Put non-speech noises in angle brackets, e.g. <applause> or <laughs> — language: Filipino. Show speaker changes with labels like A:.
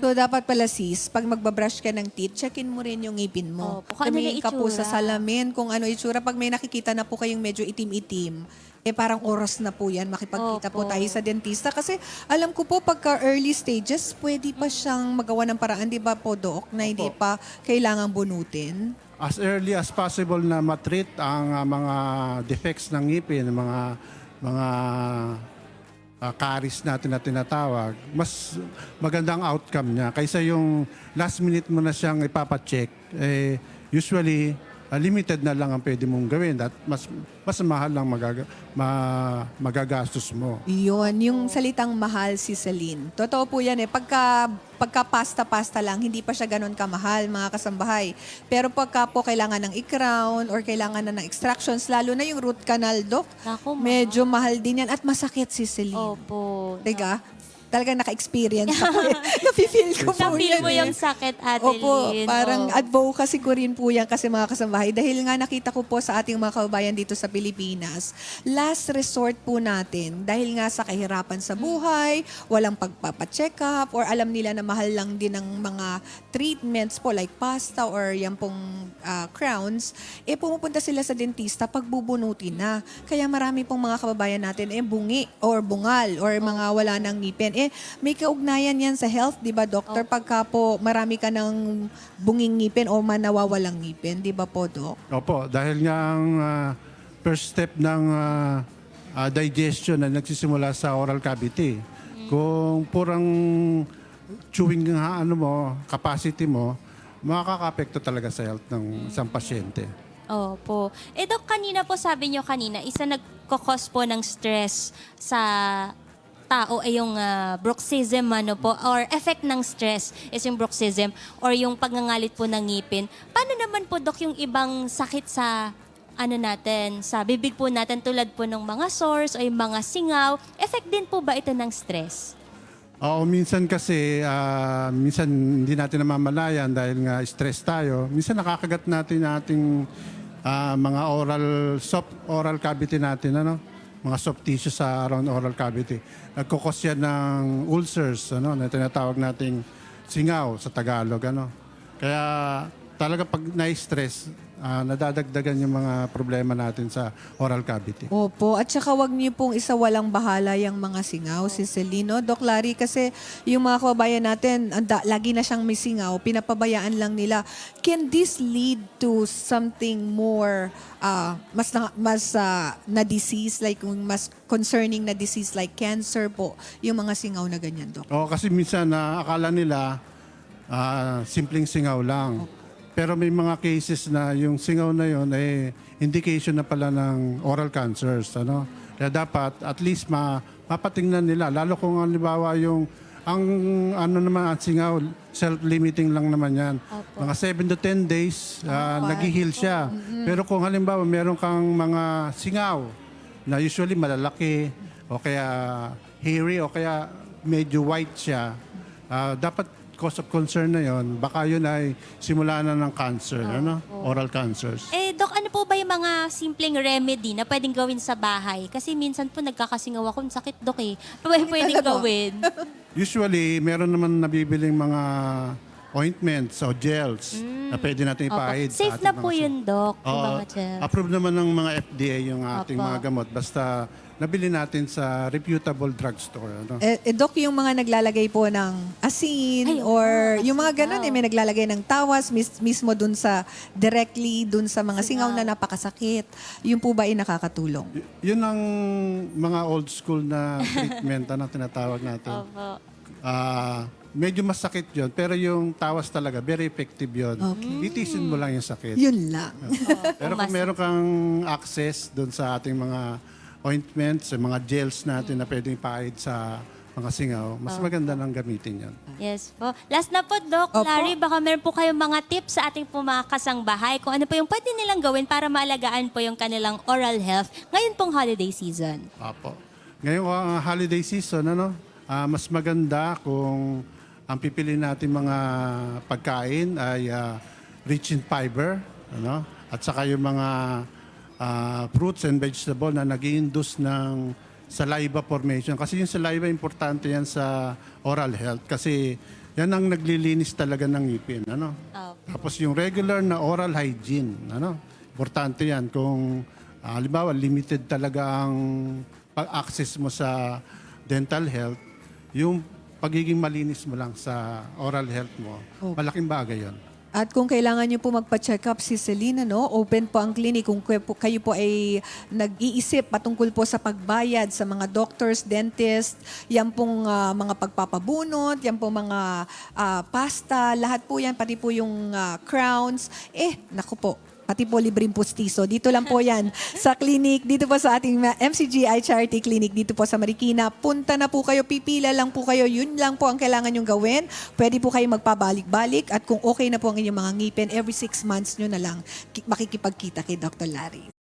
A: So, dapat pala sis, pag magbabrush ka ng teeth, checkin mo rin yung ngipin mo.
B: Opo, kung ano
A: Tumingin
B: yung
A: ka po sa
B: itsura.
A: salamin kung ano itsura. Pag may nakikita na po kayong medyo itim-itim, eh parang oras na po yan makipagkita po
B: Opo.
A: tayo sa dentista. Kasi alam ko po, pagka early stages, pwede pa siyang magawa ng paraan, di ba po, Doc, na hindi pa kailangang bunutin.
C: as early as possible na matreat ang ah, mga defects ng ngipin, mga mga ah, caries natin na tinatawag, mas magandang outcome niya kaysa yung last minute mo na siyang ipapacheck. Eh, usually, ah, limited na lang ang pwede mong gawin at mas mas mahal lang magaga, ma, magagastos mo.
A: Yun, yung salitang mahal si Celine. Totoo po yan eh. Pagka, pagka pasta-pasta lang, hindi pa siya ganun kamahal, mga kasambahay. Pero pagka po kailangan ng i-crown or kailangan na ng extractions, lalo na yung root canal, Doc,
B: Naku, ma.
A: medyo mahal din yan at masakit si Celine.
B: Opo.
A: Teka, talagang naka-experience ako eh. <laughs> Nafe-feel ko po
B: Sa-feel
A: yan
B: mo
A: eh.
B: yung sakit, Adeline.
A: Opo, parang
B: Oo.
A: advocacy ko rin po yan kasi mga kasambahay. Dahil nga nakita ko po sa ating mga kababayan dito sa Pilipinas, last resort po natin, dahil nga sa kahirapan sa buhay, walang pagpapacheck up, or alam nila na mahal lang din ng mga treatments po like pasta or yan pong ah, crowns, eh pumupunta sila sa dentista pag bubunutin na. Kaya marami pong mga kababayan natin eh bungi or bungal or mga wala ng ngipin. Eh may kaugnayan yan sa health, 'di ba, doctor? Pagka po marami ka ng bunging ngipin o manawawalang ngipin, 'di ba po, doc?
C: Opo, dahil nga ang ah, first step ng ah, ah, digestion na nagsisimula sa oral cavity. Kung purang chewing nga ano mo, capacity mo, makaka-apekto talaga sa health ng isang pasyente.
B: Opo. Eh, Dok, kanina po sabi nyo kanina, isa nagkakos po ng stress sa tao ay yung ah, bruxism ano po or effect ng stress is yung bruxism or yung pagngangalit po ng ngipin. Paano naman po dok yung ibang sakit sa ano natin, sa bibig po natin tulad po ng mga sores o yung mga singaw, effect din po ba ito ng stress?
C: Oo, minsan kasi, ah, minsan hindi natin namamalayan dahil nga stress tayo. Minsan nakakagat natin yung ating ah, mga oral, soft oral cavity natin, ano? Mga soft tissue sa around oral cavity. Nagkukos yan ng ulcers, ano? Na tinatawag nating singaw sa Tagalog, ano? Kaya talaga pag na-stress, ah, nadadagdagan yung mga problema natin sa oral cavity.
A: Opo, at saka wag niyo pong isa walang bahala yung mga singaw, si Celino. Doc Larry, kasi yung mga kababayan natin, anda, lagi na siyang may singaw, pinapabayaan lang nila. Can this lead to something more, ah, mas, na, mas ah, na disease, like yung mas concerning na disease like cancer po, yung mga singaw na ganyan, Doc?
C: Oo, kasi minsan na akala nila ah, simpleng singaw lang. Pero may mga cases na yung singaw na yon ay indication na pala ng oral cancers. Ano? Kaya dapat at least ma mapatingnan nila. Lalo kung halimbawa yung ang ano naman ang singaw, self-limiting lang naman yan. Mga 7 to 10 days, uh, nag-heal siya. Pero kung halimbawa meron kang mga singaw na usually malalaki o kaya hairy o kaya medyo white siya, ah, dapat cause of concern na yon baka yun ay simula na ng cancer, ano? oral cancers.
B: Eh, Dok, ano po ba yung mga simpleng remedy na pwedeng gawin sa bahay? Kasi minsan po nagkakasingaw ako, ang sakit, Dok eh. Ano ba yung pwedeng gawin?
C: Usually, meron naman nabibiling mga ointments o gels na pwede natin ipahid. sa
B: Safe
C: ating
B: na
C: mga
B: po yun, Dok. yung
C: Oo,
B: mga gel.
C: approved naman ng mga FDA yung ating
B: Opo.
C: mga gamot. Basta nabili natin sa reputable drugstore. Ano?
A: Eh, eh, Doc, yung mga naglalagay po ng asin
B: Ay, oo,
A: or
B: asin
A: yung mga ganun,
B: daw.
A: eh, may naglalagay ng tawas mis- mismo dun sa, directly dun sa mga singaw na napakasakit. Yung po ba ay nakakatulong?
C: Y- yun ang mga old school na treatment na tinatawag natin.
B: Opo.
C: Ah, medyo masakit yon pero yung tawas talaga, very effective yon Itisin mo lang yung sakit.
A: Yun lang.
C: Pero <laughs> kung meron kang access doon sa ating mga ointments, sa mga gels natin na pwedeng ipahid sa mga singaw, mas maganda nang gamitin yan.
B: Yes po. Last na po, Doc.
A: Opo.
B: Larry, baka meron po kayong mga tips sa ating po mga kasangbahay kung ano po yung pwede nilang gawin para maalagaan po yung kanilang oral health ngayon pong holiday season.
C: Apo. Ngayong uh, holiday season, ano, ah, mas maganda kung ang pipili natin mga pagkain ay ah, rich in fiber, ano, at saka yung mga ah, fruits and vegetable na nag induce ng saliva formation. Kasi yung saliva, importante yan sa oral health. Kasi Yan ang naglilinis talaga ng ngipin. Ano?
B: Oh.
C: Tapos yung regular na oral hygiene, ano? Importante 'yan kung ah, halimbawa limited talaga ang pag-access mo sa dental health, yung pagiging malinis mo lang sa oral health mo, malaking bagay 'yon.
A: At kung kailangan niyo po magpa-check up si Selena, no, open po ang clinic kung kayo po, kayo po ay nag-iisip patungkol po sa pagbayad sa mga doctors, dentist, yan pong ah, mga pagpapabunot, yan pong mga ah, pasta, lahat po yan, pati po yung ah, crowns. Eh, naku po, pati po libreng pustiso. Dito lang po yan <laughs> sa clinic, dito po sa ating MCGI Charity Clinic, dito po sa Marikina. Punta na po kayo, pipila lang po kayo. Yun lang po ang kailangan nyong gawin. Pwede po kayo magpabalik-balik at kung okay na po ang inyong mga ngipin, every six months nyo na lang ki- makikipagkita kay Dr. Larry.